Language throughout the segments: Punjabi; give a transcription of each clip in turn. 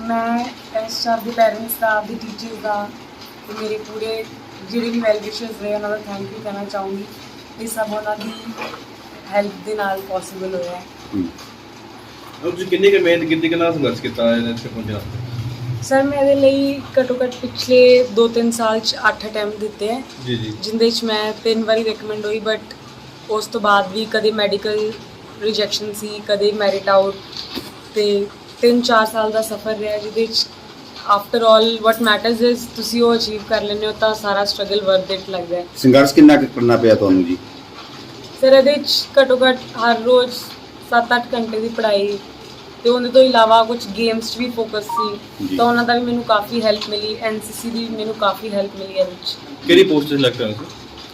ਮੈਂ ਇਸ ਸਰ ਦੇ ਪੈਰੈਂਟਸ ਦਾ ਆਪਦੇ ਟੀਚਰਸ ਦਾ ਤੇ ਮੇਰੇ ਪੂਰੇ ਜਿਹੜੇ ਵੀ ਵੈਲ ਵਿਸ਼ਰਸ ਰਹੇ ਉਹਨਾਂ ਦਾ ਥੈਂਕ ਯੂ ਕਹਿਣਾ ਚਾਹੂੰਗੀ ਇਹ ਸਭ ਉਹਨਾਂ ਦੀ ਹੈਲਪ ਦੇ ਨਾਲ ਪੋਸੀਬਲ ਹੋਇਆ। ਹੈ। ਤੁਸੀਂ ਕਿੰਨੀ ਕੁ ਮਿਹਨਤ ਕੀਤੀ ਕਿੰਨਾ ਸੰਘਰਸ਼ ਕੀਤਾ ਹੈ ਇੱਥੇ ਪਹੁੰਚਣ ਵਾਸਤੇ ਸਰ ਮੈਂ ਇਹਦੇ ਲਈ ਘੱਟੋ ਘੱਟ ਪਿਛਲੇ 2-3 ਸਾਲ ਚ 8 ਅਟੈਂਪਟ ਦਿੱਤੇ ਹੈ ਜੀ ਜੀ। ਜਿੰਦੇ ਚ ਮੈਂ ਤਿੰਨ ਵਾਰੀ ਰეკਮੈਂਡ ਹੋਈ ਬਟ ਉਸ ਤੋਂ ਬਾਅਦ ਵੀ ਕਦੇ ਮੈਡੀਕਲ ਰਿਜੈਕਸ਼ਨ ਸੀ ਕਦੇ ਮੈਰਿਟ ਆਊਟ ਤੇ 3-4 ਸਾਲ ਦਾ ਸਫ਼ਰ ਰਿਹਾ ਜਿਹਦੇ ਚ after all what matters is ਤੁਸੀਂ ਉਹ ਅਚੀਵ ਕਰ ਲੈਂਦੇ ਹੋ ਤਾਂ ਸਾਰਾ ਸਟਰਗਲ ਵਰਥ ਇਟ ਲੱਗਦਾ ਹੈ। ਸੰਘਰਸ਼ ਕਿੰਨਾ ਕੁ ਕਰਨਾ ਪਿਆ ਤੁਹਾਨੂੰ ਜੀ? ਸਰ ਇਹਦੇ ਚ ਘੱਟੋ ਘੱਟ ਹਰ ਰੋਜ਼ 7-8 ਘੰਟੇ ਦੀ ਪੜ੍ਹਾਈ ਤੇ ਉਹਦੇ ਤੋਂ ਇਲਾਵਾ ਕੁਝ ਗੇਮਸ 'ਚ ਵੀ ਫੋਕਸ ਸੀ। ਤਾਂ ਉਹਨਾਂ ਦਾ ਵੀ ਮੈਨੂੰ ਕਾਫੀ ਹੈਲਪ ਮਿਲੀ ਐਨਸੀਸੀ ਦੀ ਮੈਨੂੰ ਕਾਫੀ ਹੈਲਪ ਮਿਲੀ ਇਹਦੇ ਵਿੱਚ। ਕਿਹੜੀ ਪੋਸਟ ਤੇ ਸਿਲੈਕਟ ਹੋਏ ਸੀ?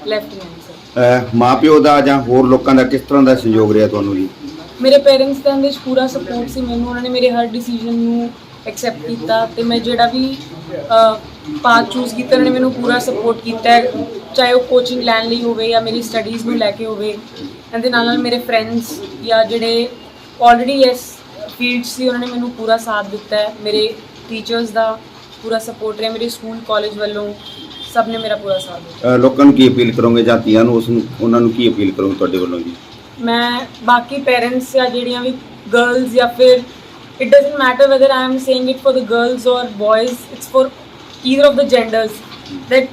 ਲੈਫਟੀਨੈਂਟ ਸਰ ਮਾਪਿਓ ਦਾ ਜਾਂ ਹੋਰ ਲੋਕਾਂ ਦਾ ਕਿਸ ਤਰ੍ਹਾਂ ਦਾ ਸਹਿਯੋਗ ਰਿਹਾ ਤੁਹਾਨੂੰ ਜੀ? ਮੇਰੇ ਪੇਰੈਂਟਸ ਦਾ ਇਹਦੇ 'ਚ ਪੂਰਾ ਸਪੋਰਟ ਸੀ ਮੈਨੂੰ, ਉਹਨਾਂ ਨੇ ਮੇਰੇ ਹਰ ਡਿਸੀਜਨ ਨੂੰ ਐਕਸੈਪਟ ਕੀਤਾ ਤੇ ਮੈਂ ਜਿਹੜਾ ਵੀ ਪਾਥ ਚੂਜ਼ ਕੀਤਾ, ਉਹਨਾਂ ਨੇ ਮੈਨੂੰ ਪੂਰਾ ਸਪੋਰਟ ਕੀਤਾ ਹੈ ਚਾਹੇ ਉਹ ਕੋਚਿੰਗ ਲੈਣ ਲਈ ਹੋਵੇ ਜਾਂ ਮੇਰੀ ਸਟੱਡੀਜ਼ ਨੂੰ ਲੈ ਕੇ ਹੋਵੇ। ਇਹਦੇ ਨਾਲ ਨਾਲ ਮੇਰੇ ਫਰੈਂਡਸ ਜਾਂ ਜਿਹੜੇ ਆਲਰੇਡੀ ਇਸ ਫੀਲਡ ਸੀ, ਉਹਨਾਂ ਨੇ ਮੈਨੂੰ ਪੂਰਾ ਸਾਥ ਦਿੱਤਾ ਹੈ। ਮੇਰੇ ਟੀਚਰਸ ਦਾ ਪੂਰਾ ਸਪੋਰਟ ਰਿਹਾ, ਮੇਰੇ ਸਕੂਲ ਕਾਲਜ ਵੱਲੋਂ ਸਭ ਨੇ ਮੇਰਾ ਪੂਰਾ ਸਾਥ ਦਿੱਤਾ। ਲੋਕਾਂ ਨੂੰ ਕੀ ਅਪੀਲ ਕਰੋਗੇ ਜਾਂ ਧੀਆਂ ਨੂੰ, ਉਸ ਨੂੰ, ਉਹਨਾਂ ਨੂੰ ਕੀ ਅਪੀਲ ਕਰੋਗੇ ਤੁਹਾਡੇ ਵੱਲੋਂ ਜੀ? ਮੈਂ ਬਾਕੀ ਪੇਰੈਂਟਸ ਜਾਂ ਜਿਹੜੀਆਂ ਵੀ ਗਰਲਸ ਜਾਂ ਫਿਰ it doesn't matter whether I am saying it for the girls or boys it's for either of the genders that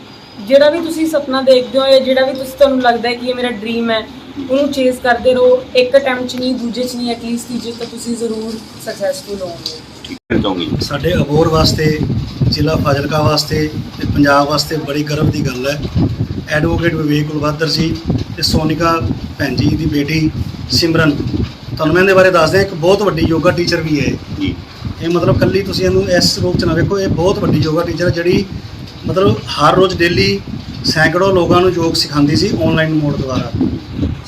ਜਿਹੜਾ ਵੀ ਤੁਸੀਂ ਸੁਪਨਾ ਦੇਖਦੇ ਹੋ ਜਾਂ ਜਿਹੜਾ ਵੀ ਤੁਸੀਂ ਤੁਹਾਨੂੰ ਲੱਗਦਾ ਹੈ ਕਿ ਇਹ ਮੇਰਾ ਡ੍ਰੀਮ ਹੈ ਉਹਨੂੰ ਚੇਸ ਕਰਦੇ ਰਹੋ। ਇੱਕ ਅਟੈਂਪਟ 'ਚ ਨਹੀਂ ਦੂਜੇ 'ਚ ਨਹੀਂ ਐਟਲੀਸਟ ਜੇ ਤਾਂ ਤੁਸੀਂ ਜ਼ਰੂਰ ਸਕਸੈਸਫੁਲ ਹੋਵੋਗੇ। ਸਾਡੇ ਅਬੋਰ ਵਾਸਤੇ ਜ਼ਿਲ੍ਹਾ ਫਾਜ਼ਿਲਕਾ ਵਾਸਤੇ ਤੇ ਪੰਜਾਬ ਵਾਸਤੇ ਬੜੀ ਗਰਵ ਦੀ ਗੱਲ ਹੈ। ਐਡਵੋਕੇਟ ਵਿਵੇਕ ਕੁਲਵੰਦਰ ਜੀ ਤੇ ਸੋਨਿਕਾ ਭੈਣ ਜੀ ਦੀ ਬੇਟੀ ਸਿਮਰਨ। ਤੁਹਾਨੂੰ ਮੈਂ ਇਹਦੇ ਬਾਰੇ ਦੱਸਦਾ ਇੱਕ ਬਹੁਤ ਵੱਡੀ ਯੋਗਾ ਟੀਚਰ ਵੀ ਹੈ ਇਹ। ਜੀ। ਇਹ ਮਤਲਬ ਕੱਲੀ ਤੁਸੀਂ ਇਹਨੂੰ ਇਸ ਰੂਪ ਚ ਨਾ ਵੇਖੋ ਇਹ ਬਹੁਤ ਵੱਡੀ ਯੋਗਾ ਟੀਚਰ ਹੈ ਜਿਹੜੀ ਮਤਲਬ ਹਰ ਰੋਜ਼ ਡੇਲੀ ਸੈਂਕੜੋ ਲੋਕਾਂ ਨੂੰ ਯੋਗ ਸਿਖਾਉਂਦੀ ਸੀ ਆਨਲਾਈਨ ਮੋਡ ਦੁਆਰਾ।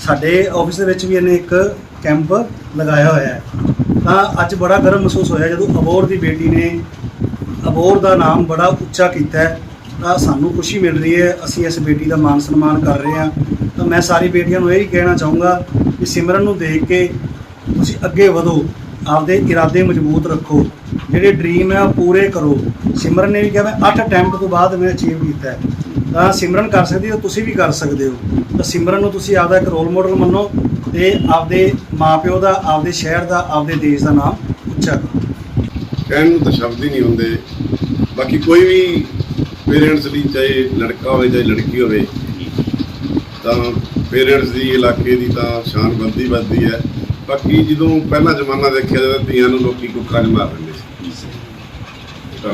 ਸਾਡੇ ਆਫਿਸ ਦੇ ਵਿੱਚ ਵੀ ਇਹਨੇ ਇੱਕ ਕੈਂਪ ਲਗਾਇਆ ਹੋਇਆ ਹੈ। ਤਾਂ ਅੱਜ ਬੜਾ ਗਰਵ ਮਹਿਸੂਸ ਹੋਇਆ ਜਦੋਂ ਅਬੋਰ ਦੀ ਬੇਟੀ ਨੇ ਅਬੋਰ ਦਾ ਨਾਮ ਬੜਾ ਉੱਚਾ ਕੀਤਾ ਹੈ। ਤਾਂ ਸਾਨੂੰ ਖੁਸ਼ੀ ਮਿਲ ਰਹੀ ਹੈ, ਅਸੀਂ ਇਸ ਬੇਟੀ ਦਾ ਮਾਨ ਸਨਮਾਨ ਕਰ ਰਹੇ ਹਾਂ। ਤਾਂ ਮੈਂ ਸਾਰੀ ਬੇਟੀਆਂ ਨੂੰ ਇਹ ਹੀ ਕਹਿਣਾ ਚਾਹੂੰਗਾ ਕਿ ਸਿਮਰਨ ਨੂੰ ਦੇਖ ਕੇ ਤੁਸੀਂ ਅੱਗੇ ਵਧੋ, ਆਪਦੇ ਇਰਾਦੇ ਮਜ਼ਬੂਤ ਰੱਖੋ। ਜਿਹੜੇ ਡ੍ਰੀਮ ਹੈ ਉਹ ਪੂਰੇ ਕਰੋ। ਸਿਮਰਨ ਨੇ ਵੀ ਕਿਹਾ, ਮੈਂ 8 ਅਟੈਂਪਟ ਤੋਂ ਬਾਅਦ ਮੈਂ ਅਚੀਵ ਕੀਤਾ ਹੈ। ਤਾਂ ਸਿਮਰਨ ਕਰ ਸਕਦੀ ਹੈ, ਤੁਸੀਂ ਵੀ ਕਰ ਸਕਦੇ ਹੋ। ਤਾਂ ਸਿਮਰਨ ਨੂੰ ਤੁਸੀਂ ਆਪਦਾ ਇੱਕ ਰੋਲ ਮਾਡਲ ਮੰਨੋ ਤੇ ਆਪਦੇ ਮਾਪਿਓ ਦਾ, ਆਪਦੇ ਸ਼ਹਿਰ ਦਾ, ਆਪਦੇ ਦੇਸ਼ ਦਾ ਨਾਮ ਉੱਚਾ ਕਰੋ। ਕਹਿਣ ਨੂੰ ਤਾਂ ਸ਼ਬਦ ਹੀ ਨਹੀਂ ਹੁੰਦੇ। ਬਾਕੀ ਕੋਈ ਵੀ ਪੇਰੈਂਟਸ ਲਈ ਚਾਹੇ ਲੜਕਾ ਹੋਵੇ, ਚਾਹੇ ਲੜਕੀ ਹੋਵੇ, ਤਾਂ ਪੇਰੈਂਟਸ ਦੀ ਇਲਾਕੇ ਦੀ ਤਾਂ ਸ਼ਾਨ ਵੱਧਦੀ ਵੱਧਦੀ ਹੈ। ਬਾਕੀ ਜਦੋਂ ਪਹਿਲਾ ਜ਼ਮਾਨਾ ਦੇਖਿਆ ਜਾਂਦਾ ਧੀਆਂ ਨੂੰ ਲੋਕੀ ਕੁੱਖਾਂ 'ਚ ਮਾਰ ਦਿੰਦੇ ਸੀ। ਤਾਂ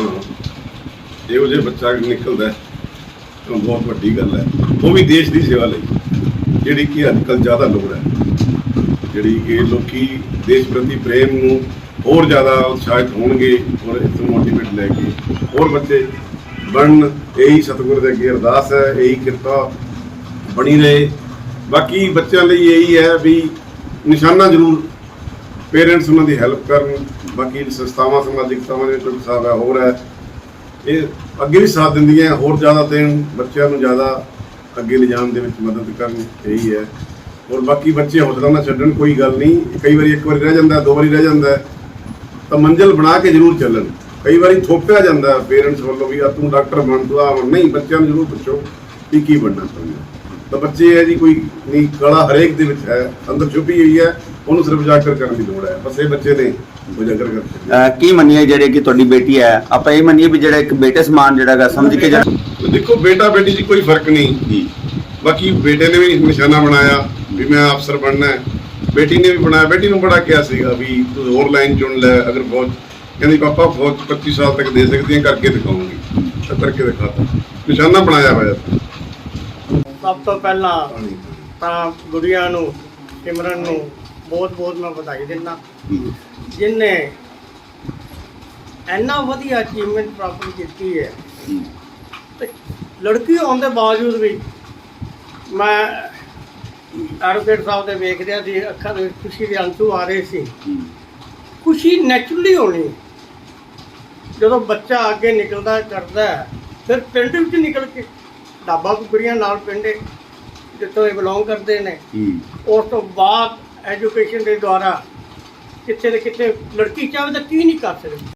ਇਹੋ ਜਿਹਾ ਬੱਚਾ ਨਿਕਲਦਾ ਹੈ। ਤਾਂ ਬਹੁਤ ਵੱਡੀ ਗੱਲ ਹੈ। ਉਹ ਵੀ ਦੇਸ਼ ਦੀ ਸੇਵਾ ਲਈ, ਜਿਹੜੀ ਕਿ ਅੱਜ ਕੱਲ੍ਹ ਜ਼ਿਆਦਾ ਲੋੜ ਹੈ। ਜਿਹੜੀ ਕਿ ਲੋਕੀ ਦੇਸ਼ ਪ੍ਰਤੀ ਪ੍ਰੇਮ ਨੂੰ ਹੋਰ ਜ਼ਿਆਦਾ ਉਤਸ਼ਾਹਿਤ ਹੋਣਗੇ, ਔਰ ਇਸ ਤੋਂ ਮੋਟੀਵੇਟ ਲੈ ਕੇ ਹੋਰ ਬੱਚੇ ਬਣਨ, ਇਹੀ ਸਤਿਗੁਰ ਦੇ ਅੱਗੇ ਅਰਦਾਸ ਹੈ, ਇਹੀ ਕਿਰਪਾ ਬਣੀ ਰਹੇ। ਬਾਕੀ ਬੱਚਿਆਂ ਲਈ ਇਹੀ ਹੈ ਵੀ ਨਿਸ਼ਾਨਾ ਜ਼ਰੂਰ ਪੇਰੈਂਟਸ ਉਹਨਾਂ ਦੀ ਹੈਲਪ ਕਰਨ, ਬਾਕੀ ਸੰਸਥਾਵਾਂ, ਸਮਾਜਿਕ ਸੰਸਥਾਵਾਂ ਦੇ ਕੋਈ ਸਾਹਿਬ ਹੈ ਹੋਰ ਹੈ। ਇਹ ਅੱਗੇ ਵੀ ਸਾਥ ਦਿੰਦੀਆਂ, ਹੋਰ ਜ਼ਿਆਦਾ ਦੇਣ, ਬੱਚਿਆਂ ਨੂੰ ਜ਼ਿਆਦਾ ਅੱਗੇ ਲਿਜਾਣ ਦੇ ਵਿੱਚ ਮਦਦ ਕਰਨ, ਇਹੀ ਹੈ। ਔਰ ਬਾਕੀ ਬੱਚੇ ਹੌਸਲਾ ਨਾ ਛੱਡਣ, ਕੋਈ ਗੱਲ ਨਹੀਂ। ਕਈ ਵਾਰੀ ਇੱਕ ਵਾਰੀ ਰਹਿ ਜਾਂਦਾ, ਦੋ ਵਾਰੀ ਰਹਿ ਜਾਂਦਾ, ਤਾਂ ਮੰਜ਼ਿਲ ਬਣਾ ਕੇ ਜ਼ਰੂਰ ਚੱਲਣ। ਕਈ ਵਾਰੀ ਥੋਪਿਆ ਜਾਂਦਾ ਪੇਰੈਂਟਸ ਵੱਲੋਂ ਵੀ ਆ ਤੂੰ ਡਾਕਟਰ ਬਣ ਤੂੰ ਆ ਨਹੀਂ ਬੱਚਿਆਂ ਨੂੰ ਜ਼ਰੂਰ ਪੁੱਛੋ ਕਿ ਕੀ ਬਣਨਾ ਚਾਹੁੰਦੇ। ਤਾਂ ਬੱਚੇ ਹੈ ਜੀ ਕੋਈ ਨਹੀਂ ਕਲਾ ਹਰੇਕ ਦੇ ਵਿੱਚ ਹੈ ਅੰਦਰ ਛੁਪੀ ਹੋਈ ਹੈ ਉਹਨੂੰ ਸਿਰਫ ਉਜਾਗਰ ਕਰਨ ਦੀ ਲੋੜ ਹੈ। ਬਸ ਇਹ ਬੱਚੇ ਨੇ ਉਜਾਗਰ ਕਰਦੇ ਅਹ ਕੀ ਮੰਨੀਏ ਜਿਹੜੇ ਕਿ ਤੁਹਾਡੀ ਬੇਟੀ ਹੈ? ਆਪਾਂ ਇਹ ਮੰਨੀਏ ਵੀ ਜਿਹੜਾ ਇੱਕ ਬੇਟੇ ਸਮਾਨ ਜਿਹੜਾ ਹੈਗਾ ਸਮਝ ਕੇ ਜਿਹੜਾ ਦੇਖੋ ਬੇਟਾ ਬੇਟੀ 'ਚ ਕੋਈ ਫ਼ਰਕ ਨਹੀਂ। ਜੀ। ਬਾਕੀ ਬੇਟੇ ਨੇ ਵੀ ਨਿਸ਼ਾਨਾ ਬਣਾਇਆ ਵੀ ਮੈਂ ਅਫਸਰ ਬਣਨਾ ਹੈ। ਬੇਟੀ ਨੇ ਵੀ ਬਣਾਇਆ। ਬੇਟੀ ਨੂੰ ਬੜਾ ਕਿਹਾ ਸੀਗਾ ਵੀ ਤੂੰ ਹੋਰ ਲਾਈਨ ਚੁਣ ਲੈ ਅਗਰ ਫੌਜ ਕਹਿੰਦੀ ਪਾਪਾ ਫੌਜ 25 ਸਾਲ ਤੱਕ ਦੇ ਸਕਦੀ ਹੈ ਕਰਕੇ ਦਿਖਾਉਂਗੀ। ਤਾਂ ਕਰਕੇ ਦਿਖਾਤਾ। ਨਿਸ਼ਾਨਾ ਬਣਾਇਆ ਹੋਇਆ ਸੀ। ਸਭ ਤੋਂ ਪਹਿਲਾਂ ਤਾਂ ਗੁੜੀਆਂ ਨੂੰ ਸਿਮਰਨ ਨੂੰ ਬਹੁਤ ਬਹੁਤ ਮੈਂ ਵਧਾਈ ਦਿੰਦਾ। ਜਿਨੇ ਇੰਨਾ ਵਧੀਆ ਅਚੀਵਮੈਂਟ ਪ੍ਰਾਪਤ ਕੀਤੀ ਹੈ ਤੇ ਲੜਕੀ ਹੋਣ ਦੇ ਬਾਵਜੂਦ ਵੀ ਮੈਂ ਐਡਵੋਕੇਟ ਸਾਹਿਬ ਦੇ ਵੇਖ ਰਿਹਾ ਸੀ ਅੱਖਾਂ ਦੇ ਖੁਸ਼ੀ ਦੇ ਅੰਸੂ ਆ ਰਹੇ ਸੀ। ਖੁਸ਼ੀ ਨੈਚੁਰਲੀ ਹੋਣੀ। ਜਦੋਂ ਬੱਚਾ ਅੱਗੇ ਨਿਕਲਦਾ ਕਰਦਾ ਹੈ, ਫਿਰ ਪਿੰਡ ਵਿੱਚ ਨਿਕਲ ਕੇ ਢਾਬਾ ਕੁਕਰੀਆਂ ਨਾਲ ਪਿੰਡ ਜਿੱਥੋਂ ਇਹ ਬਿਲੋਂਗ ਕਰਦੇ ਨੇ। ਹੂੰ। ਉਸ ਤੋਂ ਬਾਅਦ ਐਜੂਕੇਸ਼ਨ ਦੇ ਦੁਆਰਾ ਕਿੱਥੇ ਤੇ ਕਿੱਥੇ ਲੜਕੀ ਚਾਹੇ ਤਾਂ ਕੀ ਨਹੀਂ ਕਰ ਸਕਦੀ।